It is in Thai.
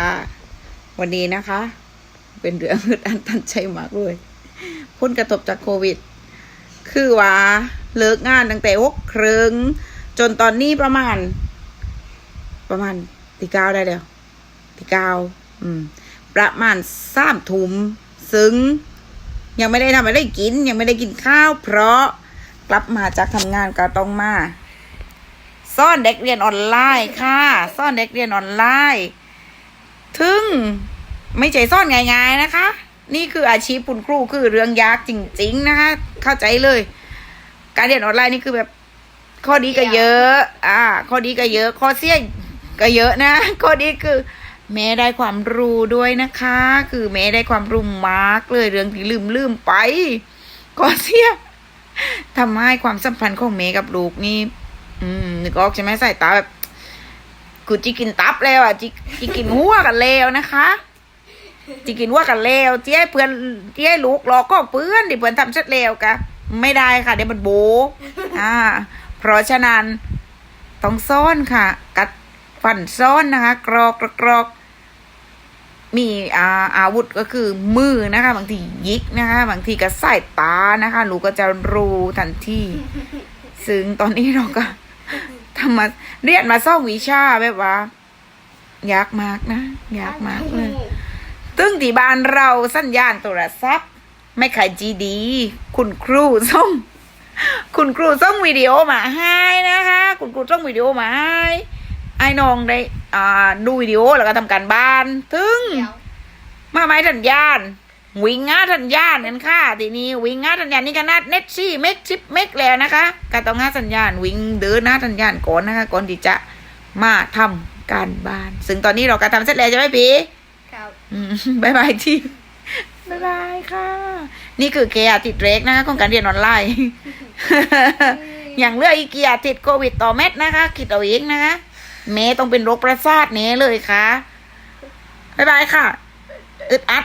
ค่ะ วันนี้นะคะ เป็นเรื่องอึดอันตันใจมากเลยผลกระทบจากโควิด คือว่าเลิกงานตั้งแต่หกครึ่งจนตอนนี้ประมาณ ประมาณตีเก้าได้แล้วตีเก้าอืม ประมาณสามทุ่มซึ่งยังไม่ได้ทำอะไรกิน ยังไม่ได้กินข้าว เพราะกลับมาจากทำงานก็ต้องมาซ่อนเด็กเรียนออนไลน์ค่ะ ซ่อนเด็กเรียนออนไลน์ ถึงไม่ใช่ซ่อนง่ายๆนะคะ นี่คืออาชีพคุณครูคือเรื่องยากจริง ๆ นะคะ เข้าใจเลย การเรียนออนไลน์นี่คือแบบ ข้อดีก็เยอะ อ่า ข้อดีก็เยอะ ข้อเสียก็เยอะนะ ข้อดีคือแม่ได้ความรู้ด้วยนะคะ คือแม่ได้ความรู้มากเลยเรื่องที่ลืมลืมไปข้อเสียทำให้ความสัมพันธ์ของแม่กับลูกนี่ อืมนึกออกใช่ไหมสายตาแบบ กูจิกินตับแล้วอะจิจิกินหัวกันแล้วนะคะจิกินหัวกันแล้วเจ๊เพื่อนเจ๊ลูกรอก็เพื่อนดิเพื่อนทำเสร็จแล้วกะไม่ได้ค่ะเดี๋ยวมันโบอ่า เพราะฉะนั้นต้องซ่อนค่ะ กัดฟันซ่อนนะคะ กรอกกรอกมีอาอาวุธก็คือมือนะคะ บางทียิกนะคะ บางทีก็สายตานะคะลูกก็จะรู้ทันทีซึ่งตอนนี้เราก็ มาเรียนมาซ่องวิชาแบบว่า ยากมากนะยากมากเลยตึ้งที่บ้านเราสัญญาณโทรศัพท์ ไม่ขายจีดี คุณครูส่งคุณครูส่งวิดีโอมาให้นะคะ คุณครูส่งวิดีโอมาให้ไอ้น้องได้อ่าดูวิดีโอแล้วก็ทำการบ้าน ถึงเดี๋ยวมาไม้ทันยาน วิ่งงาทันยานกันค่ะทีนี้วิ่งงาทันยานนี่ก็นัดเน็ตซี่เมกชิปเมกแล้วนะคะก็ต้องงาทันยานวิ่งเดินหน้าทันยานก่อนนะคะก่อนที่จะมาทำการบ้าน ซึ่งตอนนี้เราก็ทำเสร็จแล้วใช่ไหมพี่ครับอืมบายบายที่บายบายค่ะ นี่คือเกียร์ติดเรกนะคะของการเรียนออนไลน์อย่างเลือกอีเกียติดโควิดต่อเม็ดนะคะคิดเอาเองนะคะเมย์ต้องเป็นโรคประสาทเน่เลยค่ะบายบายค่ะอึดอัด